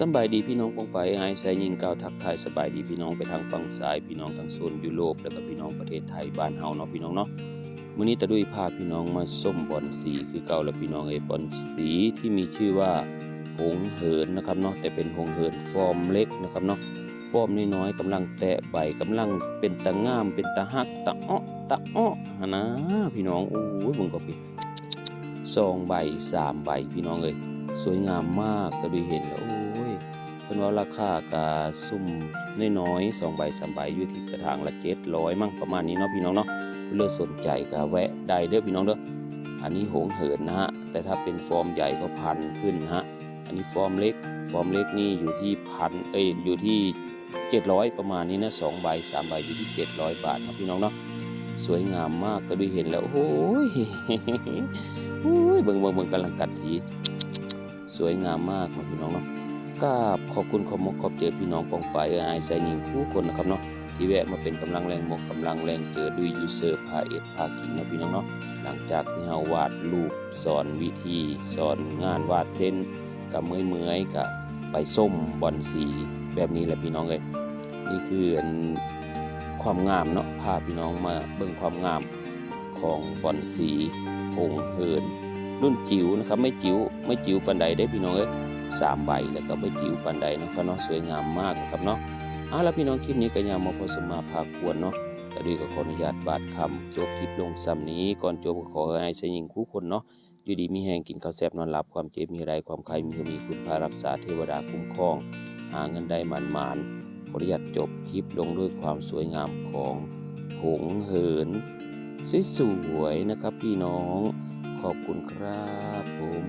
สบายดีพี่น้องปองไปไอ้สายยิงกล่าวทักทายสบายดีพี่น้องไปทางฝั่งซ้ายพี่น้องทางโซนยุโรปแล้วก็พี่น้องประเทศไทยบ้านเฮาเนาะพี่น้องเนาะมื้อนี้ตะดุยพาพี่น้องมาส้มบอนสีคือเก่าแล้วพี่น้องเอ้บอนสีที่มีชื่อว่าหงเหินนะครับเนาะแต่เป็นหงเหินฟอร์มเล็กนะครับเนาะฟอร์มน้อยๆกำลังแตะใบกำลังเป็นตะงามเป็นตะฮักตะอ้อตะอ้อหนนะพี่น้องโอ้ยเบิ่งก็พี่สองใบสามใบพี่น้องเอ้ยสวยงามมากแต่ดูเห็นแล้วโอ้ เพิ่นว่าราคากาซุ่มน้อยๆสองใบสามใบอยู่ที่กระถางละเจ็ดร้อยมั่งประมาณนี้เนาะพี่น้องเนาะเพื่อสนใจก็แวะได้เด้อพี่น้องเด้ออันนี้หงเหินนะฮะแต่ถ้าเป็นฟอร์มใหญ่ก็พันขึ้นนะฮะอันนี้ฟอร์มเล็กฟอร์มเล็กนี่อยู่ที่พันเอ้ยอยู่ที่เจ็ดร้อยประมาณนี้นะสองใบสามใบอยู่ที่เจ็ดร้อยบาทนะพี่น้องเนาะสวยงามมากแต่ดูเห็นแล้วโอ้ยโอ้ยเบิ่งเบิ่งเบิ่งกำลังกัดสีสวยงามมากนะพี่น้องเนาะ กราบขอบคุณขอบมกขอบเจอพี่น้องปองไปอายใส่หญิงคู่คนนะครับเนาะที่แวะมาเป็นกำลังแรงมกกำลังแรงเจอด้วยยูเซอร์พาเอ็ดพากินนะพี่น้องเนาะหลังจากที่เฮาวาดรูปสอนวิธีสอนงานวาดเส้นกับเมื่อยเมื่อยกับไปส้มบอลสีแบบนี้แหละพี่น้องเลยนี่คืออันความงามเนาะพาพี่น้องมาเบิ่งความงามของบอลสีหงเหินรุ่นจิ๋วนะครับไม่จิ๋วไม่จิ๋วปันใดได้พี่น้องเอ้ย สามใบแล้วก็ไม่จิ๋วปันใดนะครับเนาะสวยงามมากนะครับเนาะเอาละพี่น้องคลิปนี้ก็ยามมาพอสมมาพาควรเนาะแต่ดีก็ขออนุญาตบาดคำจบคลิปลงซ้ำนี้ก่อนจบก็ขอให้สยิงคู่คนเนาะอยู่ดีมีแหงกินข้าวแซ่บนอนหลับความเจ็บมีไรความใครมีมีคุณพารักษาเทวดาคุ้มครอง หาเงินได้มันมานๆขออนุญาตจบคลิปลงด้วยความสวยงามของหงเหินสวยๆนะครับพี่น้องขอบคุณครับผม